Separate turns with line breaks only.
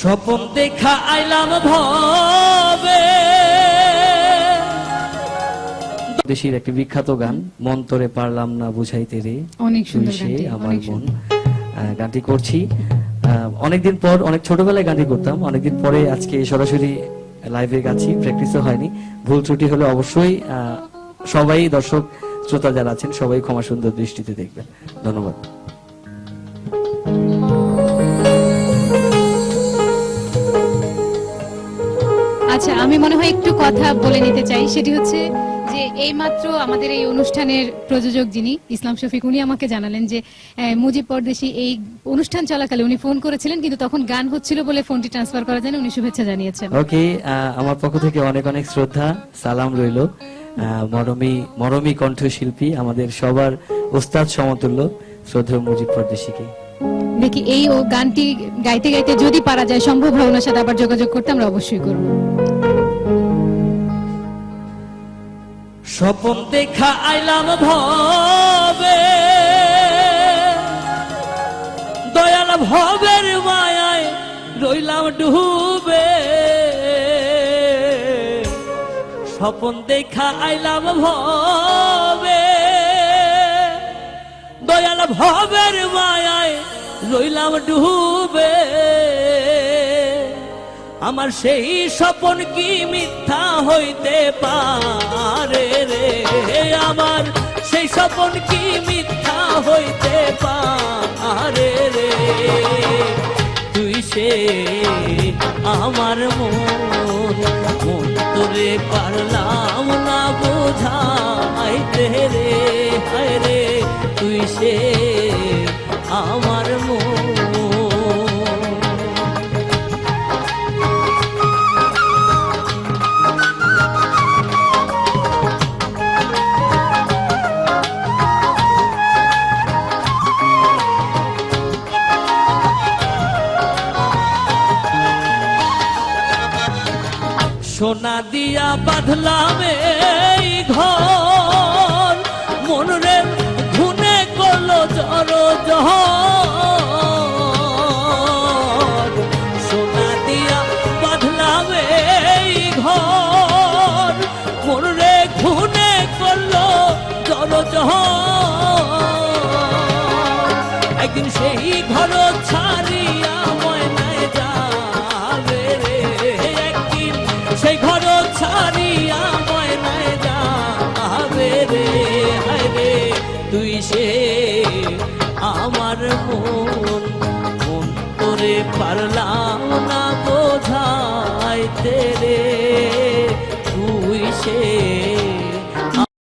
স্বপন দেখা আইলাম ভবে। দেশের একটি বিখ্যাত গান মন্তরে পারলাম না বুঝাইতে রে।
অনেক সুন্দর
আমার মন গানটি করছি। আহ, অনেকদিন পর অনেক ছোটবেলায় গানটি করতাম। অনেকদিন পরে আজকে সরাসরি লাইভে গাছি প্র্যাকটিসও হয়নি। ভুল ত্রুটি হলে অবশ্যই আহ, সবাই দর্শক শ্রোতা যারা আছেন সবাই ক্ষমা সুন্দর দৃষ্টিতে দেখবেন। ধন্যবাদ।
আচ্ছা আমি মনে হয় একটু কথা বলে নিতে চাই। সেটি হচ্ছে যে এইমাত্র আমাদের এই অনুষ্ঠানের প্রযোজক যিনি, ইসলাম শফিক, উনি আমাকে জানালেন যে মুজিব পরদেশি এই অনুষ্ঠান চলাকালে উনি ফোন করেছিলেন, কিন্তু তখন গান হচ্ছিল বলে ফোনটি ট্রান্সফার করা যায়নি উনি শুভেচ্ছা জানিয়েছেন।
ওকে আমার পক্ষ থেকে অনেক অনেক শ্রদ্ধা, সালাম রইল। মরমী মরমী কণ্ঠশিল্পী, আমাদের সবার ওস্তাদ সমতুল্য, শ্রদ্ধেয় মুজিব পরদেশিকে।
দেখি এই ও গানটি গাইতে গাইতে যদি পারা যায়, সম্ভব হয় ওনার সাথে আবার যোগাযোগ করতে, আমরা অবশ্যই করব।
স্বপন দেখা আইলাম ভবে, দয়াল ভবের মায়ায় রইলাম ডুবে। স্বপন দেখা আইলাম ভবে, দয়াল ভবের মায়ায় রইলাম ডুবে। আমার সেই স্বপন কি মিথ্যা হইতে পারে রে? আমার সেই স্বপন কি মিথ্যা হইতে পারে রে? তুই সে আমার মন মন তোরে পারলাম না বোঝাইতে রে। হায় রে, তুই সে সোনা দিয়া বাঁধলাম এই ঘর। মন রে ঘুনে করল জর জহর। সোনা দিয়া বাঁধলাম এই ঘর। মন রে ঘুনে করল জর জহর। একদিন সেই ঘর ছাড়িয়া মন মন করে পারলাম না বোঝাইতে।